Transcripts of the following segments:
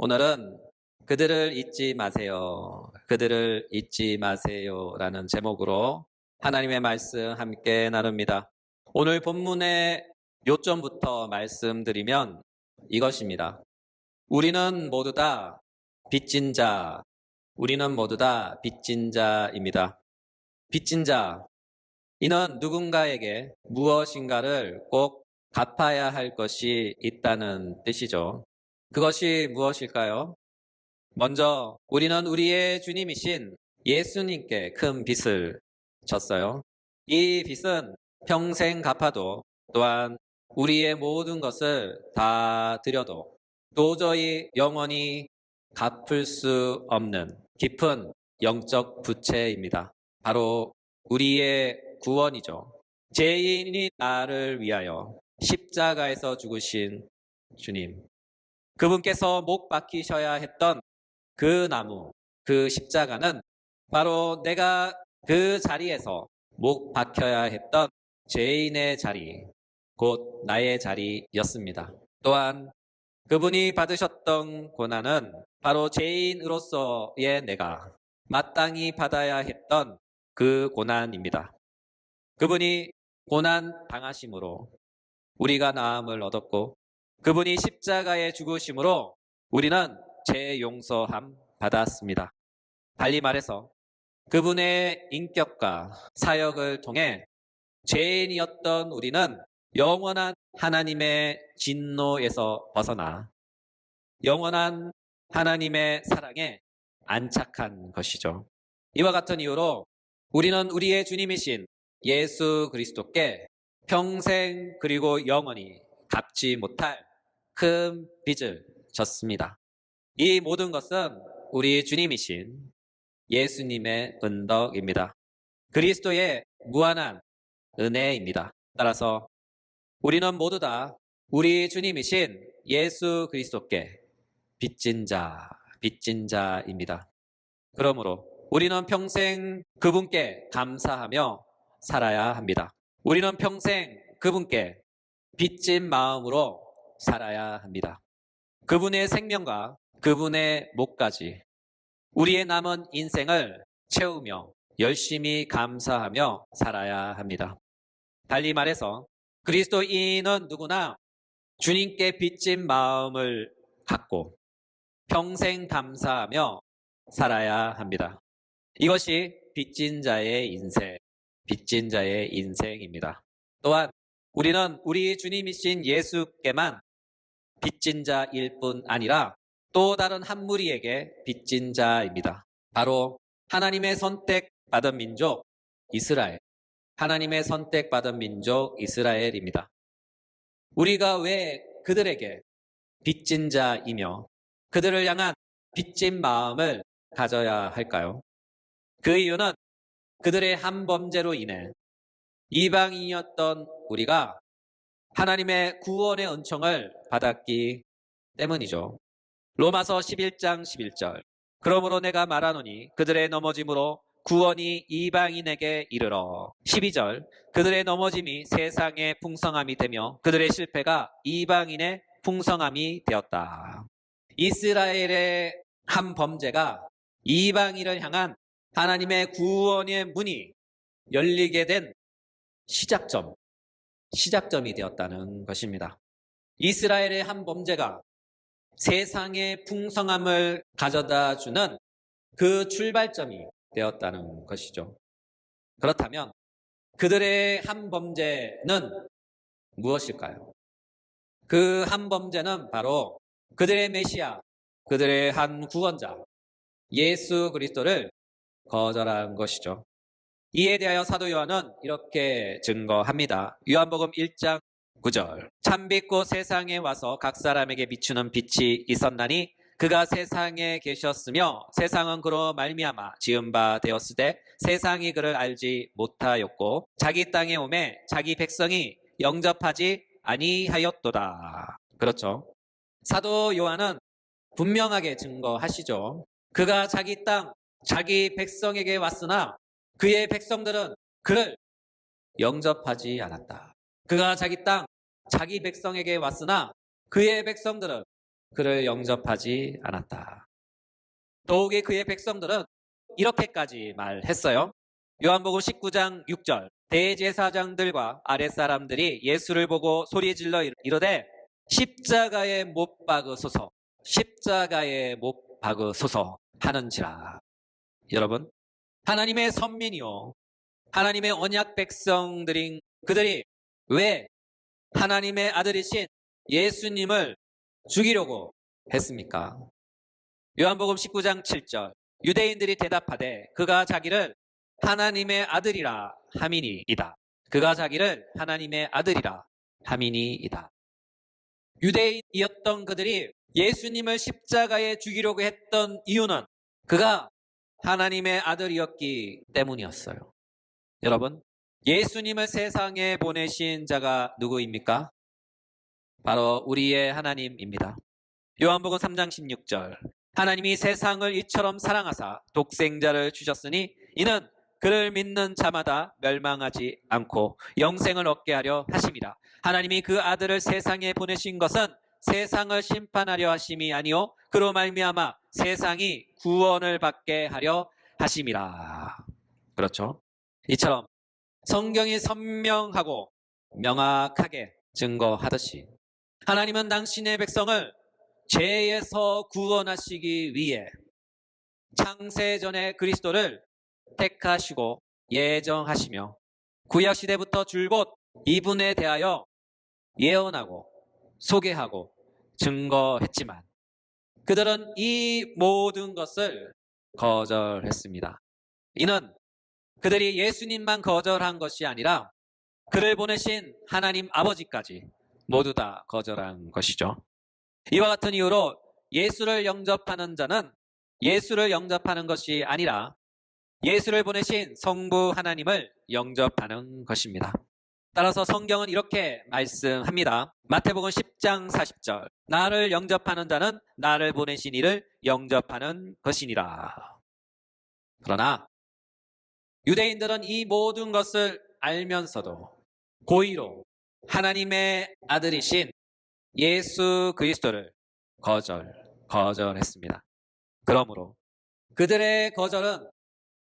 오늘은 그들을 잊지 마세요. 그들을 잊지 마세요. 라는 제목으로 하나님의 말씀 함께 나눕니다. 오늘 본문의 요점부터 말씀드리면 이것입니다. 우리는 모두 다 빚진 자, 우리는 모두 다 빚진 자입니다. 빚진 자, 이는 누군가에게 무엇인가를 꼭 갚아야 할 것이 있다는 뜻이죠. 그것이 무엇일까요? 먼저 우리는 우리의 주님이신 예수님께 큰 빚을 졌어요. 이 빚은 평생 갚아도 또한 우리의 모든 것을 다 드려도 도저히 영원히 갚을 수 없는 깊은 영적 부채입니다. 바로 우리의 구원이죠. 죄인이 나를 위하여 십자가에서 죽으신 주님. 그분께서 목 박히셔야 했던 그 나무, 그 십자가는 바로 내가 그 자리에서 목 박혀야 했던 죄인의 자리, 곧 나의 자리였습니다. 또한 그분이 받으셨던 고난은 바로 죄인으로서의 내가 마땅히 받아야 했던 그 고난입니다. 그분이 고난 당하심으로 우리가 나음을 얻었고 그분이 십자가에 죽으심으로 우리는 죄 용서함 받았습니다. 달리 말해서 그분의 인격과 사역을 통해 죄인이었던 우리는 영원한 하나님의 진노에서 벗어나 영원한 하나님의 사랑에 안착한 것이죠. 이와 같은 이유로 우리는 우리의 주님이신 예수 그리스도께 평생 그리고 영원히 갚지 못할 큰 빚을 졌습니다. 이 모든 것은 우리 주님이신 예수님의 은덕입니다. 그리스도의 무한한 은혜입니다. 따라서 우리는 모두 다 우리 주님이신 예수 그리스도께 빚진 자, 빚진 자입니다. 그러므로 우리는 평생 그분께 감사하며 살아야 합니다. 우리는 평생 그분께 빚진 마음으로 살아야 합니다. 그분의 생명과 그분의 목까지 우리의 남은 인생을 채우며 열심히 감사하며 살아야 합니다. 달리 말해서 그리스도인은 누구나 주님께 빚진 마음을 갖고 평생 감사하며 살아야 합니다. 이것이 빚진 자의 인생, 빚진 자의 인생입니다. 또한 우리는 우리 주님이신 예수께만 빚진 자일 뿐 아니라 또 다른 한 무리에게 빚진 자입니다. 바로 하나님의 선택받은 민족 이스라엘. 하나님의 선택받은 민족 이스라엘입니다. 우리가 왜 그들에게 빚진 자이며 그들을 향한 빚진 마음을 가져야 할까요? 그 이유는 그들의 한 범죄로 인해 이방인이었던 우리가 하나님의 구원의 은총을 받았기 때문이죠. 로마서 11장 11절. 그러므로 내가 말하노니 그들의 넘어짐으로 구원이 이방인에게 이르러 12절 그들의 넘어짐이 세상의 풍성함이 되며 그들의 실패가 이방인의 풍성함이 되었다. 이스라엘의 한 범죄가 이방인을 향한 하나님의 구원의 문이 열리게 된 시작점, 시작점이 되었다는 것입니다. 이스라엘의 한 범죄가 세상의 풍성함을 가져다 주는 그 출발점이 되었다는 것이죠. 그렇다면 그들의 한 범죄는 무엇일까요? 그 한 범죄는 바로 그들의 메시아, 그들의 한 구원자, 예수 그리스도를 거절한 것이죠. 이에 대하여 사도 요한은 이렇게 증거합니다. 요한복음 1장 9절. 참 빛고 세상에 와서 각 사람에게 비추는 빛이 있었나니 그가 세상에 계셨으며 세상은 그로 말미암아 지은 바 되었으되 세상이 그를 알지 못하였고 자기 땅에 오매 자기 백성이 영접하지 아니하였도다. 그렇죠. 사도 요한은 분명하게 증거하시죠. 그가 자기 땅, 자기 백성에게 왔으나 그의 백성들은 그를 영접하지 않았다. 그가 자기 땅, 자기 백성에게 왔으나 그의 백성들은 그를 영접하지 않았다. 더욱이 그의 백성들은 이렇게까지 말했어요. 요한복음 19장 6절 대제사장들과 아랫사람들이 예수를 보고 소리질러 이르되 십자가에 못 박으소서 십자가에 못 박으소서 하는지라 여러분 하나님의 선민이요 하나님의 언약 백성들인 그들이 왜 하나님의 아들이신 예수님을 죽이려고 했습니까? 요한복음 19장 7절 유대인들이 대답하되 그가 자기를 하나님의 아들이라 하미니이다. 그가 자기를 하나님의 아들이라 하미니이다. 유대인이었던 그들이 예수님을 십자가에 죽이려고 했던 이유는 그가 하나님의 아들이었기 때문이었어요. 여러분, 예수님을 세상에 보내신 자가 누구입니까? 바로 우리의 하나님입니다. 요한복음 3장 16절. 하나님이 세상을 이처럼 사랑하사 독생자를 주셨으니 이는 그를 믿는 자마다 멸망하지 않고 영생을 얻게 하려 하심이라. 하나님이 그 아들을 세상에 보내신 것은 세상을 심판하려 하심이 아니요 그로 말미암아 세상이 구원을 받게 하려 하심이라. 그렇죠? 이처럼 성경이 선명하고 명확하게 증거하듯이 하나님은 당신의 백성을 죄에서 구원하시기 위해 창세전에 그리스도를 택하시고 예정하시며 구약 시대부터 줄곧 이분에 대하여 예언하고 소개하고 증거했지만 그들은 이 모든 것을 거절했습니다. 이는 그들이 예수님만 거절한 것이 아니라 그를 보내신 하나님 아버지까지 모두 다 거절한 것이죠. 이와 같은 이유로 예수를 영접하는 자는 예수를 영접하는 것이 아니라 예수를 보내신 성부 하나님을 영접하는 것입니다. 따라서 성경은 이렇게 말씀합니다. 마태복음 10장 40절. 나를 영접하는 자는 나를 보내신 이를 영접하는 것이니라. 그러나 유대인들은 이 모든 것을 알면서도 고의로 하나님의 아들이신 예수 그리스도를 거절, 거절했습니다. 그러므로 그들의 거절은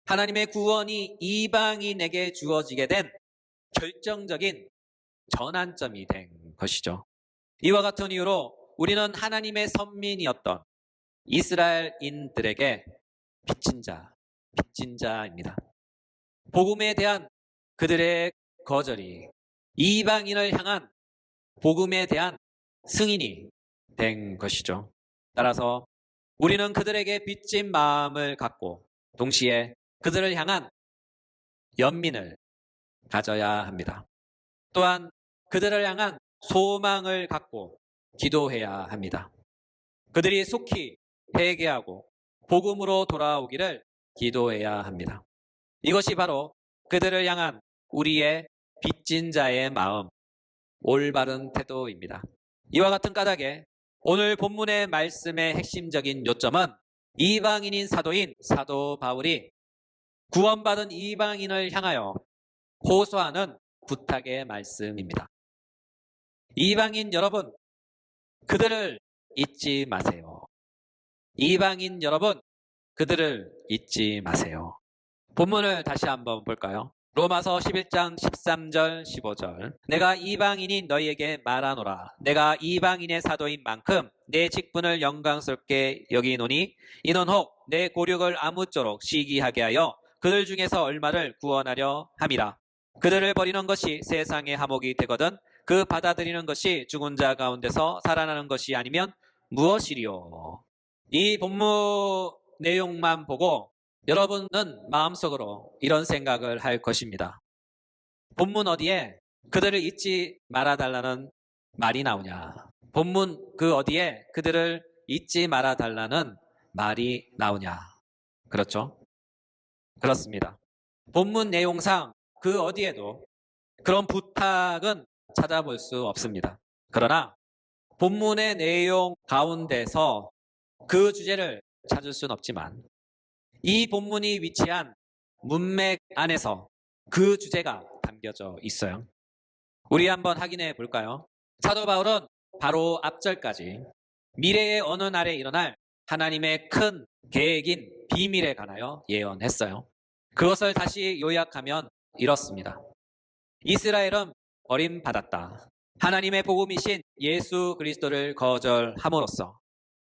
하나님의 구원이 이방인에게 주어지게 된 결정적인 전환점이 된 것이죠. 이와 같은 이유로 우리는 하나님의 선민이었던 이스라엘인들에게 빚진 자, 빚진 자입니다. 복음에 대한 그들의 거절이 이방인을 향한 복음에 대한 승인이 된 것이죠. 따라서 우리는 그들에게 빚진 마음을 갖고 동시에 그들을 향한 연민을 가져야 합니다. 또한 그들을 향한 소망을 갖고 기도해야 합니다. 그들이 속히 회개하고 복음으로 돌아오기를 기도해야 합니다. 이것이 바로 그들을 향한 우리의 빚진 자의 마음, 올바른 태도입니다. 이와 같은 까닭에 오늘 본문의 말씀의 핵심적인 요점은 이방인인 사도인 사도 바울이 구원받은 이방인을 향하여 호소하는 부탁의 말씀입니다. 이방인 여러분, 그들을 잊지 마세요. 이방인 여러분, 그들을 잊지 마세요. 본문을 다시 한번 볼까요? 로마서 11장 13절 15절 내가 이방인이 너희에게 말하노라 내가 이방인의 사도인 만큼 내 직분을 영광스럽게 여기노니 이는 혹 내 고력을 아무쪼록 시기하게 하여 그들 중에서 얼마를 구원하려 함이라 그들을 버리는 것이 세상의 하목이 되거든 그 받아들이는 것이 죽은 자 가운데서 살아나는 것이 아니면 무엇이리요 이 본문 내용만 보고 여러분은 마음속으로 이런 생각을 할 것입니다. 본문 어디에 그들을 잊지 말아달라는 말이 나오냐? 본문 그 어디에 그들을 잊지 말아달라는 말이 나오냐? 그렇죠? 그렇습니다. 본문 내용상 그 어디에도 그런 부탁은 찾아볼 수 없습니다. 그러나 본문의 내용 가운데서 그 주제를 찾을 수는 없지만 이 본문이 위치한 문맥 안에서 그 주제가 담겨져 있어요. 우리 한번 확인해 볼까요? 사도 바울은 바로 앞절까지 미래의 어느 날에 일어날 하나님의 큰 계획인 비밀에 관하여 예언했어요. 그것을 다시 요약하면 이렇습니다. 이스라엘은 버림받았다. 하나님의 복음이신 예수 그리스도를 거절함으로써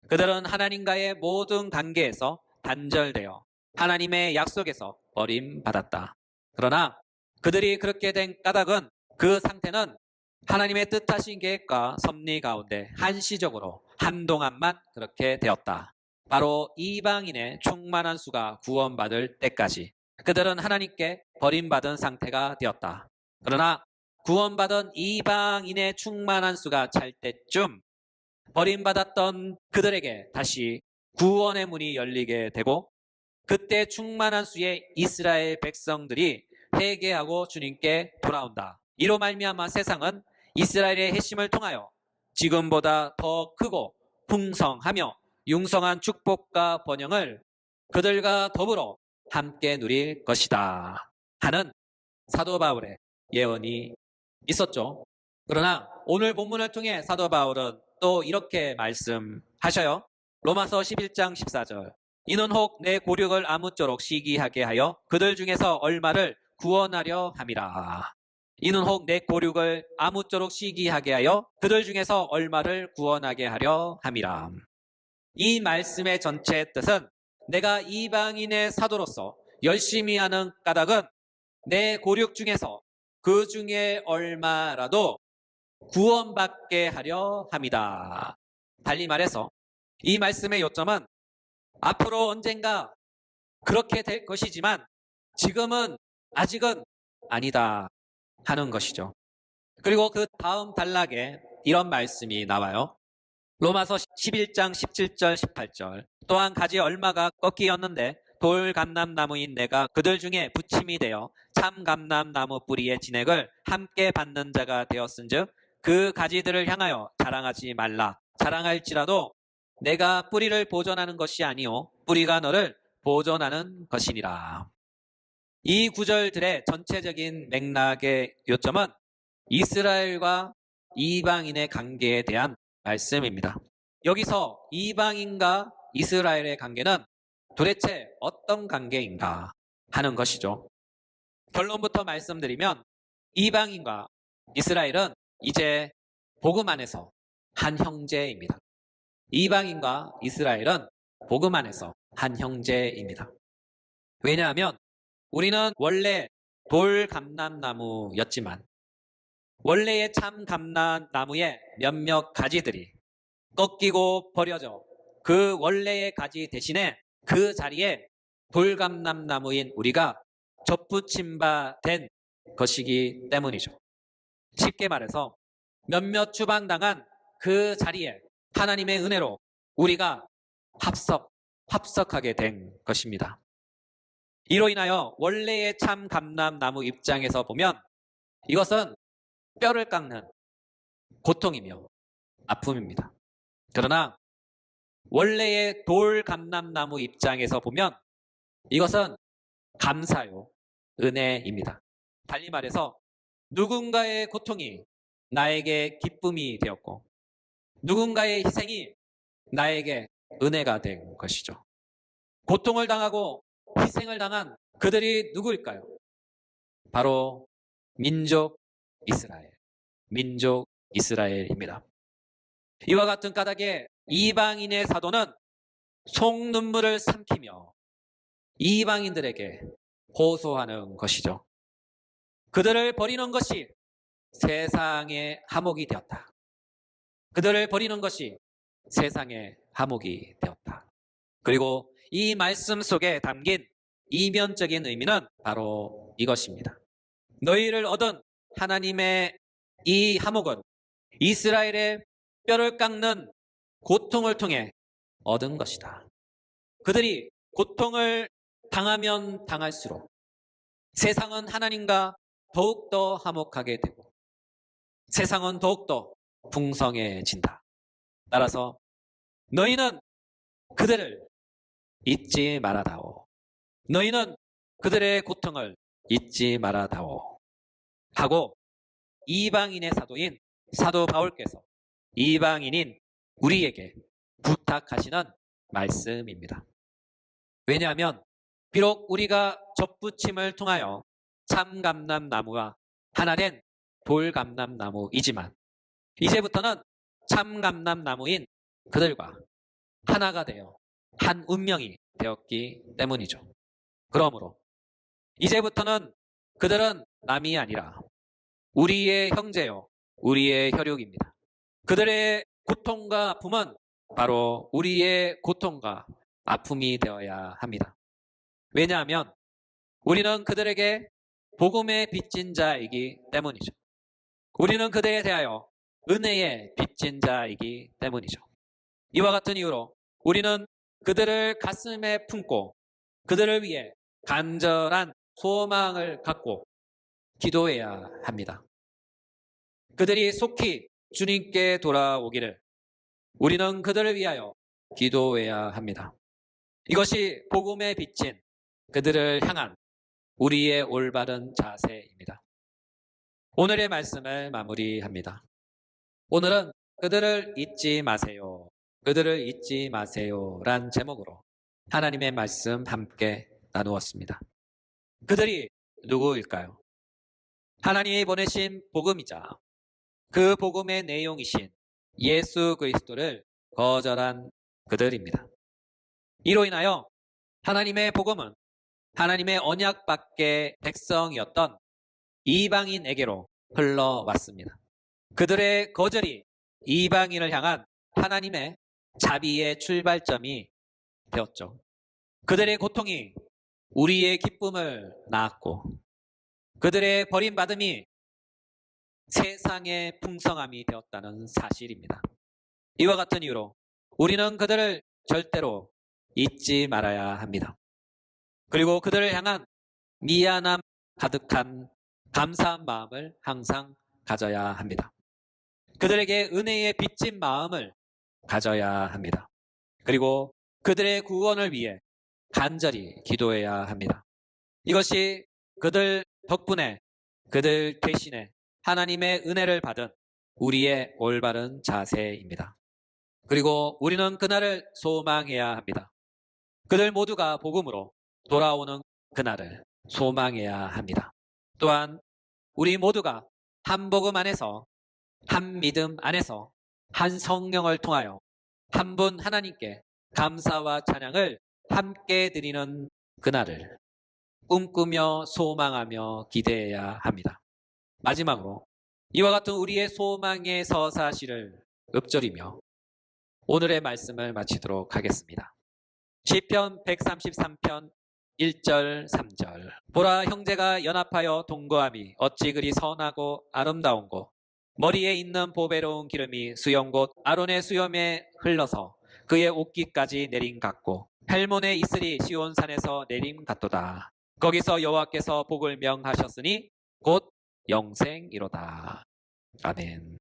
그들은 하나님과의 모든 관계에서 단절되어 하나님의 약속에서 버림받았다. 그러나 그들이 그렇게 된 까닭은 그 상태는 하나님의 뜻하신 계획과 섭리 가운데 한시적으로 한동안만 그렇게 되었다. 바로 이방인의 충만한 수가 구원받을 때까지 그들은 하나님께 버림받은 상태가 되었다. 그러나 구원받은 이방인의 충만한 수가 찰 때쯤 버림받았던 그들에게 다시 구원의 문이 열리게 되고 그때 충만한 수의 이스라엘 백성들이 회개하고 주님께 돌아온다. 이로 말미암아 세상은 이스라엘의 핵심을 통하여 지금보다 더 크고 풍성하며 융성한 축복과 번영을 그들과 더불어 함께 누릴 것이다. 하는 사도 바울의 예언이 있었죠. 그러나 오늘 본문을 통해 사도 바울은 또 이렇게 말씀하셔요. 로마서 11장 14절. 이는 혹 내 고륙을 아무쪼록 시기하게 하여 그들 중에서 얼마를 구원하려 함이라. 이는 혹 내 고륙을 아무쪼록 시기하게 하여 그들 중에서 얼마를 구원하게 하려 함이라. 이 말씀의 전체 뜻은 내가 이방인의 사도로서 열심히 하는 까닭은 내 고륙 중에서 그 중에 얼마라도 구원받게 하려 합니다. 달리 말해서 이 말씀의 요점은 앞으로 언젠가 그렇게 될 것이지만 지금은 아직은 아니다 하는 것이죠. 그리고 그 다음 단락에 이런 말씀이 나와요. 로마서 11장 17절 18절 또한 가지 얼마가 꺾이었는데 돌 감람나무인 내가 그들 중에 부침이 되어 참 감람나무 뿌리의 진액을 함께 받는 자가 되었은즉 그 가지들을 향하여 자랑하지 말라 자랑할지라도 내가 뿌리를 보존하는 것이 아니요 뿌리가 너를 보존하는 것이니라. 이 구절들의 전체적인 맥락의 요점은 이스라엘과 이방인의 관계에 대한 말씀입니다. 여기서 이방인과 이스라엘의 관계는 도대체 어떤 관계인가 하는 것이죠. 결론부터 말씀드리면 이방인과 이스라엘은 이제 복음 안에서 한 형제입니다. 이방인과 이스라엘은 복음 안에서 한 형제입니다. 왜냐하면 우리는 원래 돌 감람나무였지만 원래의 참 감람나무의 몇몇 가지들이 꺾이고 버려져 그 원래의 가지 대신에 그 자리에 돌감람나무인 우리가 접붙임 바 된 것이기 때문이죠. 쉽게 말해서 몇몇 추방당한 그 자리에 하나님의 은혜로 우리가 합석, 합석하게 된 것입니다. 이로 인하여 원래의 참 감람나무 입장에서 보면 이것은 뼈를 깎는 고통이며 아픔입니다. 그러나 원래의 돌 감람나무 입장에서 보면 이것은 감사요, 은혜입니다. 달리 말해서 누군가의 고통이 나에게 기쁨이 되었고 누군가의 희생이 나에게 은혜가 된 것이죠. 고통을 당하고 희생을 당한 그들이 누구일까요? 바로 민족 이스라엘, 민족 이스라엘입니다. 이와 같은 까닭에 이방인의 사도는 속눈물을 삼키며 이방인들에게 호소하는 것이죠. 그들을 버리는 것이 세상의 하목이 되었다. 그들을 버리는 것이 세상의 하목이 되었다. 그리고 이 말씀 속에 담긴 이면적인 의미는 바로 이것입니다. 너희를 얻은 하나님의 이 하목은 이스라엘의 뼈를 깎는 고통을 통해 얻은 것이다. 그들이 고통을 당하면 당할수록 세상은 하나님과 더욱더 화목하게 되고 세상은 더욱더 풍성해진다. 따라서 너희는 그들을 잊지 말아다오. 너희는 그들의 고통을 잊지 말아다오. 하고 이방인의 사도인 사도 바울께서 이방인인 우리에게 부탁하시는 말씀입니다. 왜냐하면 비록 우리가 접붙임을 통하여 참감람나무와 하나 된 돌감람나무이지만 이제부터는 참감람나무인 그들과 하나가 되어 한 운명이 되었기 때문이죠. 그러므로 이제부터는 그들은 남이 아니라 우리의 형제요, 우리의 혈육입니다. 그들의 고통과 아픔은 바로 우리의 고통과 아픔이 되어야 합니다. 왜냐하면 우리는 그들에게 복음의 빚진 자이기 때문이죠. 우리는 그들에 대하여 은혜의 빚진 자이기 때문이죠. 이와 같은 이유로 우리는 그들을 가슴에 품고 그들을 위해 간절한 소망을 갖고 기도해야 합니다. 그들이 속히 주님께 돌아오기를 우리는 그들을 위하여 기도해야 합니다. 이것이 복음에 비친 그들을 향한 우리의 올바른 자세입니다. 오늘의 말씀을 마무리합니다. 오늘은 그들을 잊지 마세요. 그들을 잊지 마세요. 란 제목으로 하나님의 말씀 함께 나누었습니다. 그들이 누구일까요? 하나님이 보내신 복음이자 그 복음의 내용이신 예수 그리스도를 거절한 그들입니다. 이로 인하여 하나님의 복음은 하나님의 언약 밖의 백성이었던 이방인에게로 흘러왔습니다. 그들의 거절이 이방인을 향한 하나님의 자비의 출발점이 되었죠. 그들의 고통이 우리의 기쁨을 낳았고 그들의 버림받음이 세상의 풍성함이 되었다는 사실입니다. 이와 같은 이유로 우리는 그들을 절대로 잊지 말아야 합니다. 그리고 그들을 향한 미안함 가득한 감사한 마음을 항상 가져야 합니다. 그들에게 은혜의 빚진 마음을 가져야 합니다. 그리고 그들의 구원을 위해 간절히 기도해야 합니다. 이것이 그들 덕분에 그들 대신에 하나님의 은혜를 받은 우리의 올바른 자세입니다. 그리고 우리는 그날을 소망해야 합니다. 그들 모두가 복음으로 돌아오는 그날을 소망해야 합니다. 또한 우리 모두가 한 복음 안에서 한 믿음 안에서 한 성령을 통하여 한 분 하나님께 감사와 찬양을 함께 드리는 그날을 꿈꾸며 소망하며 기대해야 합니다. 마지막으로 이와 같은 우리의 소망의 서사시를 읊조리며 오늘의 말씀을 마치도록 하겠습니다. 시편 133편 1절 3절 보라 형제가 연합하여 동거함이 어찌 그리 선하고 아름다운고 머리에 있는 보배로운 기름이 수염 곧 아론의 수염에 흘러서 그의 옷깃까지 내림 같고 헬몬의 이슬이 시온산에서 내림 같도다. 거기서 여호와께서 복을 명하셨으니 곧 영생이로다. 아멘.